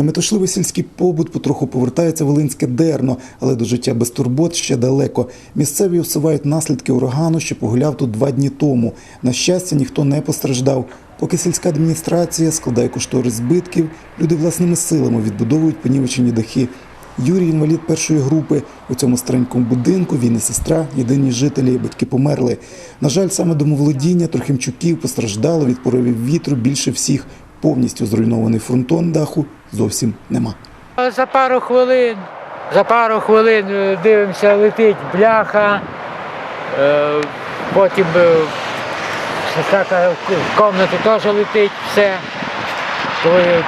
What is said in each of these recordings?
Неметушливий сільський побут потроху повертається в волинське дерно, але до життя без турбот ще далеко. Місцеві усувають наслідки урагану, що погуляв тут два дні тому. На щастя, ніхто не постраждав. Поки сільська адміністрація складає кошторис збитків, люди власними силами відбудовують понівечені дахи. Юрій інвалід першої групи. У цьому старенькому будинку він і сестра, єдині жителі, батьки померли. На жаль, саме домоволодіння Трохимчуків постраждало від поривів вітру більше всіх. Повністю зруйнований фронтон даху зовсім нема. За пару хвилин, за пару хвилин е, дивимося, летить бляха, е, потім е, в кімнату теж летить все.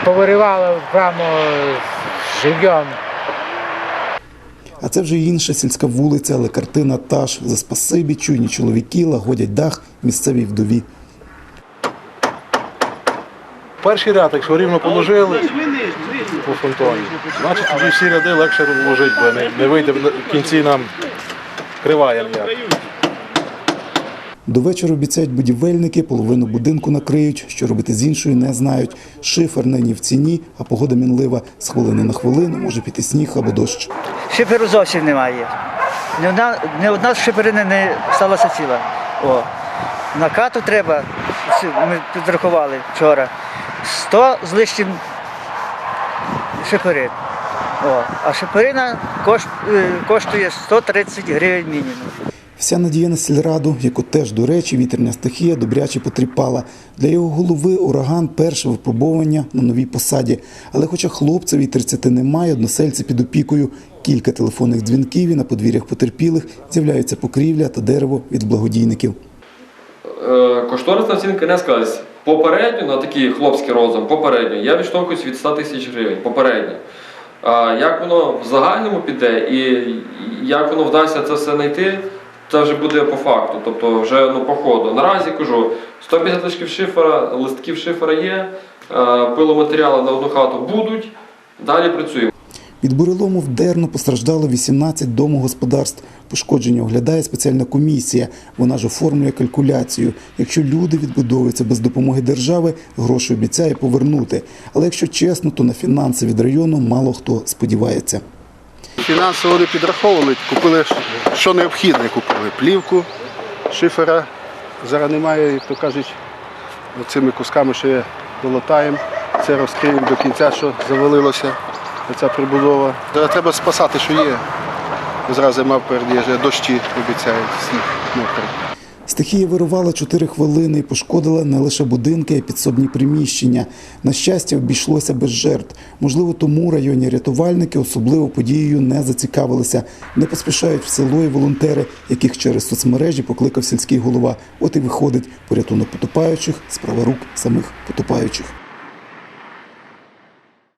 Повиривало прямо живьом. А це вже інша сільська вулиця, але картина та ж. За спасибі чуйні чоловіки лагодять дах місцевій вдові. Перший ряд, якщо рівно положили по фронтоні, значить тоді всі ряди легше розложити, бо не, не вийде в кінці нам криває ніяк. До вечора обіцяють будівельники, половину будинку накриють. Що робити з іншою, не знають. Шифер нині в ціні, а погода мінлива. З хвилини на хвилину може піти сніг або дощ. Шиферу зовсім немає. Ні одна, ні одна з шиферини не сталася ціла. О. На кату треба, ми підрахували вчора, 100 з лишнім шиферин. О. А шиферина кош, е, коштує 130 гривень мінімум. Вся надія на сільраду, яку теж, до речі, вітряна стихія добряче потріпала. Для його голови ураган перше випробовування на новій посаді. Але хоча хлопців і 30 немає, односельці під опікою. Кілька телефонних дзвінків і на подвір'ях потерпілих з'являються покрівля та дерево від благодійників. Е, Кошторисна оцінка не склалась. Попередньо, на такий хлопський розум, попередньо, я відштовхуюсь від 100 тисяч гривень. Попередньо. А як воно в загальному піде і як воно вдасться це все знайти, це вже буде по факту, тобто вже ну, по ходу. Наразі кажу, 150 листків шифера, листків шифера є, пиломатеріали на одну хату будуть, далі працюємо. Від бурелому в Дерно постраждало 18 домогосподарств. Пошкодження оглядає спеціальна комісія. Вона ж оформлює калькуляцію. Якщо люди відбудовуються без допомоги держави, гроші обіцяє повернути. Але якщо чесно, то на фінанси від району мало хто сподівається. Фінансово вони підраховували, купили що необхідне, купили плівку, шифера. Зараз немає, як то кажуть, цими кусками ще долатаємо. Це розкриємо до кінця, що завалилося ця прибудова. Треба спасати, що є. Зараз зима впереді, дощі обіцяють, сніг мокрий. Стихія вирувала 4 хвилини і пошкодила не лише будинки, а й підсобні приміщення. На щастя, обійшлося без жертв. Можливо, тому районні рятувальники особливо подією не зацікавилися. Не поспішають в село і волонтери, яких через соцмережі покликав сільський голова. От і виходить порятунок потопаючих, справа рук самих потопаючих.